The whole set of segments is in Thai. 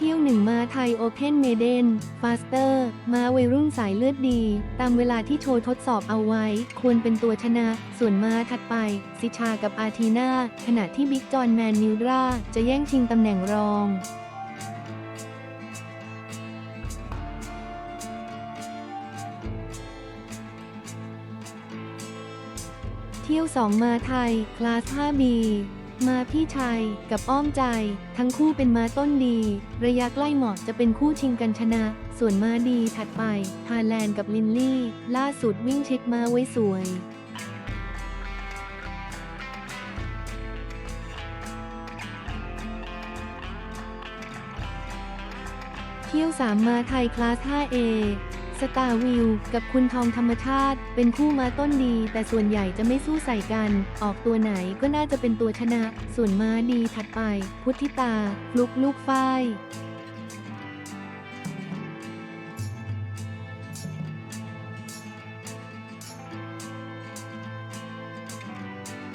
เที่ยวหนึ่งมาไทยโอเพนเมเดนฟาสเตอร์มาวัยรุ่นสายเลือดดี ตามเวลาที่โชว์ทดสอบเอาไว้ ควรเป็นตัวชนะ ส่วนมาถัดไป ซิชากับอาทีนาขณะที่บิ๊กจอนแมนนิวราจะแย่งชิงตำแหน่งรองเที่ยวสองมาไทย คลาส 5B มาพี่ชัยกับอ้อมใจ ทั้งคู่เป็นม้าต้นดี ระยะใกล้เหมาะจะเป็นคู่ชิงกันชนะ ส่วนม้าดีถัดไปฮาแลนด์กับลินลี่ ล่าสุดวิ่งเช็คม้าไว้สวยเที่ยวสามมาไทยคลาส 5A สตาร์วิวกับคุณทองธรรมชาติ เป็นคู่มาต้นดี แต่ส่วนใหญ่จะไม่สู้ใส่กัน ออกตัวไหนก็น่าจะเป็นตัวชนะ ส่วนม้าดีถัดไป พุทธิตา ฟลุกลูกฝ้าย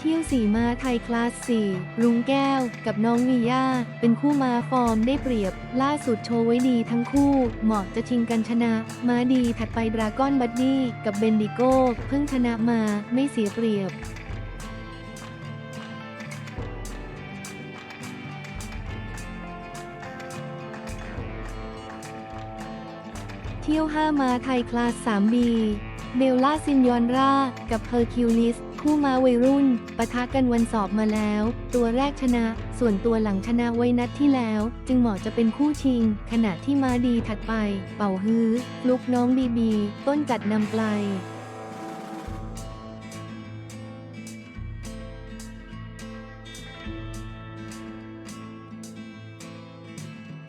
เที่ยวสีมาไทยคลาส4รุ้งแก้ว กับน้องวีย่า เป็นคู่มาฟอร์มได้เปรียบ ล่าสุดโชว์ไว้ดีทั้งคู่ เหมาะจะชิงกันชนะมาดีถัดไปดราก้อนบัดดี้กับเบนดิโก้ เพิ่งชนะมาไม่เสียเปรียบเที่ยว 5 มาไทยคลาส 3B เบลล่าซินยอนรา กับเฮอร์คิวลิส คู่ม้าวัยรุ่นปะทะกันวันสอบมาแล้ว ตัวแรกชนะ ส่วนตัวหลังชนะไว้นัดที่แล้ว จึงเหมาะจะเป็นคู่ชิง ขณะที่ม้าดีถัดไป เป่าฮื้อลุกน้องบีบี ต้นจัดนำไก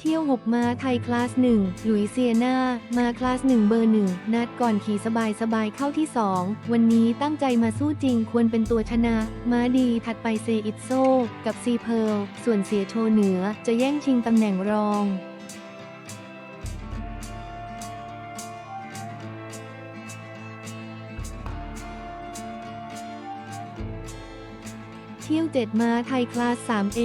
เที่ยว 6มาไทยคลาส 1 หลุยเซียนามาคลาส 1 เบอร์ 1 นัดก่อนขี่สบายสบายๆเข้าที่ 2 วันนี้ตั้งใจมาสู้จริงควรเป็นตัวชนะ ม้าดีถัดไปเซอิตโซ กับซีเพิร์ลส่วนเสียโชเหนือจะแย่งชิงตำแหน่งรองเที่ยว 7มาไทยคลาส 3A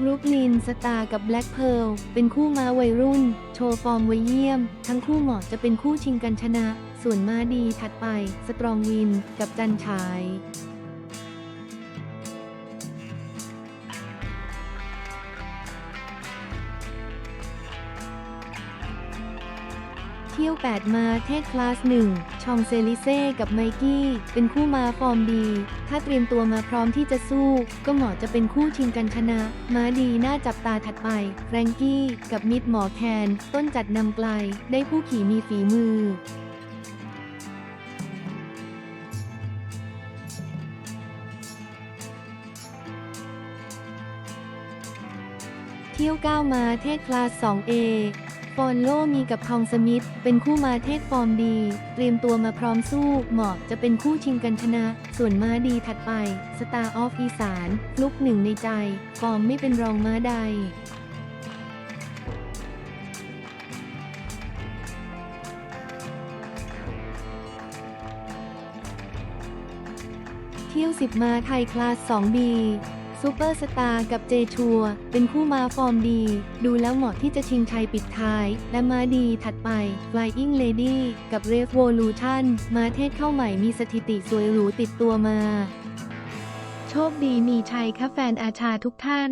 บรุกลินสตาร์กับแบล็กเพิร์ลเป็นคู่ม้าวัยรุ่น โชว์ฟอร์มไว้เยี่ยม ทั้งคู่เหมาะจะเป็นคู่ชิงกันชนะ ส่วนม้าดีถัดไป สตรองวิน กับจันชาย เที่ยว 8 มาเทศคลาส 1 ชองเซลิเซ่กับไมกี้ เป็นคู่มาฟอร์มดี ถ้าเตรียมตัวมาพร้อมที่จะสู้ ก็เหมาะจะเป็นคู่ชิงกันชนะ มาดีน่าจับตาถัดไป แฟรงกี้ กับมิดหมอแคน ต้นจัดนำไกล ได้ผู้ขี่มีฝีมือเที่ยว 9 มาเทศคลาส 2A ฟอนโลมีกับทองสมิธเป็นคู่มาเทศฟอร์มดี เตรียมตัวมาพร้อมสู้เหมาะจะเป็นคู่ชิงกันชนะ ส่วนม้าดีถัดไป Star of อีสานลุกหนึ่งในใจ ฟอร์มไม่เป็นรองม้าใดเที่ยว10มาไทยคลาส 2B ซูเปอร์สตาร์กับเจชัว เป็นคู่มาฟอร์มดี ดูแล้วเหมาะที่จะชิงชัยปิดท้าย และมาดีถัดไป Flying Lady กับ Revolution มาเทศเข้าใหม่มีสถิติสวยหรูติดตัวมา โชคดีมีชัยค่ะแฟนอาชาทุกท่าน